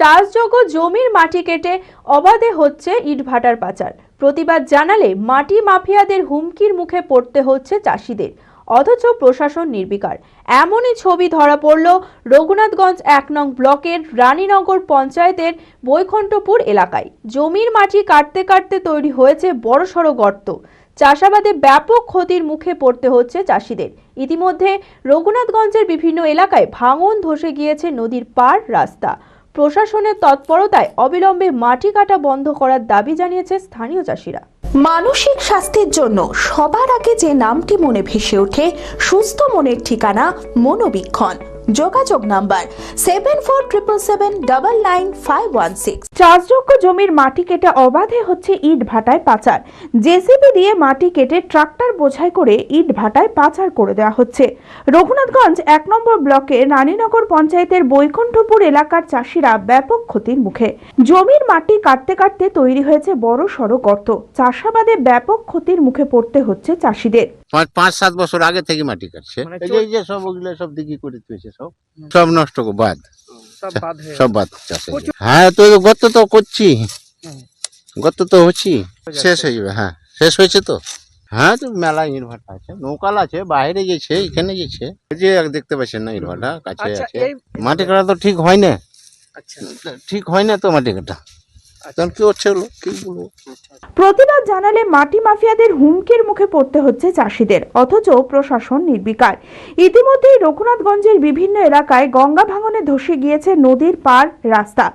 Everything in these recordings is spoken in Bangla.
চাষযোগ্য জমির মাটি কেটে অবাধে হচ্ছে ইটভাটার পাচার। প্রতিবাদ জানালে মাটি মাফিয়াদের হুমকির মুখে পড়তে হচ্ছে চাষিদের। অথচ প্রশাসন নির্বিকার। এমনই ছবি ধরা পড়ল রঘুনাথগঞ্জ এক নং ব্লকের রানীনগর পঞ্চায়েতের বৈকুণ্ঠপুর এলাকায়। জমির মাটি কাটতে কাটতে তৈরি হয়েছে বড়সড় গর্ত। চাষাবাদে ব্যাপক ক্ষতির মুখে পড়তে হচ্ছে চাষিদের। ইতিমধ্যে রঘুনাথগঞ্জের বিভিন্ন এলাকায় ভাঙন ধসে গিয়েছে নদীর পার রাস্তা। প্রশাসনের তৎপরতায় অবিলম্বে মাটি কাটা বন্ধ করার দাবি জানিয়েছে স্থানীয় চাষিরা। মানসিক স্বাস্থ্যের জন্য সবার আগে যে নামটি মনে ভেসে ওঠে, সুস্থ মনের ঠিকানা মনোবীক্ষণ। যোগাযোগ number seven four triple seven double nine five one six চাষযোগ্য জমির মাটি কেটে অবাধে হচ্ছে ইট ভাটায় পাচার। জেসিবি দিয়ে মাটি কেটে ট্রাক্টর বোঝাই করে ইট ভাটায় পাচার করে দেওয়া হচ্ছে। রঘুনাথগঞ্জ এক নম্বর ব্লকের রানীনগর পঞ্চায়েতের বৈকুণ্ঠপুর এলাকার চাষিরা ব্যাপক ক্ষতির মুখে। জমির মাটি কাটতে কাটতে তৈরি হয়েছে বড় সড়ো গর্ত। চাষাবাদে ব্যাপক ক্ষতির মুখে পড়তে হচ্ছে চাষিদের। পাঁচ পাঁচ সাত বছর আগে থেকে মাটি কাটছে। মানে এই যে- সব ওগুলো সব দিকে করে তুলেছে সব? সব নষ্ট বাদ সব বাদ হয়ে চাষে হ্যাঁ তো গত তো করছি। গত তো হচ্ছি। শেষ হয়ে যাবে হ্যাঁ। শেষ হয়েছে তো? হ্যাঁ তো মেলা ইনভার্টার আছে। নৌকাল আছে বাইরে গেছে এখানে গেছে। যে দেখতে পাচ্ছেন না ইনভার্টার কাছে আচ্ছা আছে। মাটি কাটা তো ঠিক হয় না। আচ্ছা। ঠিক হয় না তো মাটি কাটা। তখন কি হচ্ছে কি বলব? প্রতিবাদ জানালে মাটি মাফিয়াদের হুমকির মুখে পড়তে হচ্ছে চাষিদের, অথচ প্রশাসন নির্বিকার। ইতিমধ্যেই রঘুনাথগঞ্জের বিভিন্ন এলাকায় গঙ্গা ভাঙনে ধসে গিয়েছে নদীর পার রাস্তা।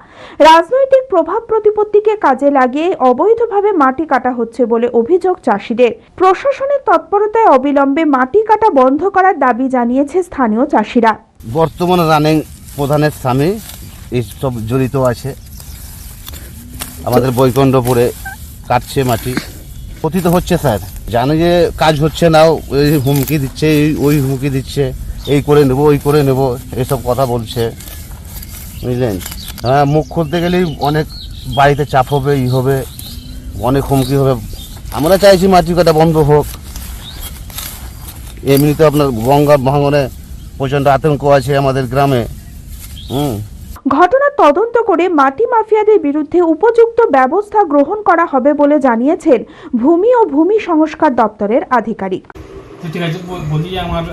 রাজনৈতিক প্রভাব প্রতিপত্তিকে কাজে লাগিয়ে অবৈধভাবে মাটি কাটা হচ্ছে বলে অভিযোগ চাষিদের। প্রশাসনের তৎপরতায় অবিলম্বে মাটি কাটা বন্ধ করার দাবি জানিয়েছে স্থানীয় চাষিরা। বর্তমানে রানিং প্রধানের স্বামী এইসব জড়িত আছে। আমাদের বৈকুণ্ঠপুরে কাটছে মাটি। পতিত হচ্ছে, স্যার। জানে যে কাজ হচ্ছে না ওই হুমকি দিচ্ছে, এই ওই হুমকি দিচ্ছে, এই করে নেব, ওই করে নেব এইসব কথা বলছে। বুঝলেন? হ্যাঁ মুখ খুলতে গেলেই অনেক বাড়িতে চাপ হবে, ই হবে, অনেক হুমকি হবে। আমরা চাইছি মাটি কাটা বন্ধ হোক। এমনিতে আপনার গঙ্গা ভাঙনে প্রচণ্ড আতঙ্ক আছে আমাদের গ্রামে। হুম? ঘটনার তদন্ত করে মাটি মাফিয়াদের বিরুদ্ধে উপযুক্ত ব্যবস্থা গ্রহণ করা হবে বলে জানিয়েছেন ভূমি ও ভূমি সংস্কার দপ্তরের আধিকারিক। ঠিক আছে বলি আমার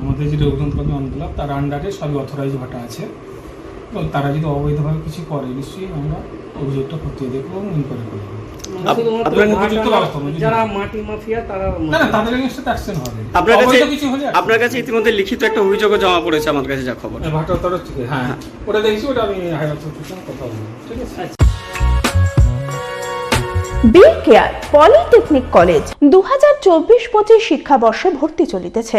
আমাদের যে রঘুনাথগঞ্জ অঞ্চল তার আন্ডারে সবই অথরাইজ ভাটা আছে। তো তারা যদি অবৈধভাবে কিছু করে, নিশ্চয়ই আমরা অভিযোগটা খতিয়ে দেখব এবং ইনকোয়ারি করব। আপনার যারা মাটি মাফিয়া তারা কাছে অবৈধ কিছু হলে আপনার কাছে ইতিমধ্যে লিখিত একটা অভিযোগও জমা পড়েছে আমার কাছে যা খবর। action- ভাটার তরফ থেকে হ্যাঁ ওটা দেখছি ওটা আমি হায়ার অথরিটির সঙ্গে কথা বলব ঠিক আছে? বি কেয়ার পলিটেকনিক কলেজ দু হাজার চব্বিশ পঁচিশ শিক্ষাবর্ষে ভর্তি চলিতেছে।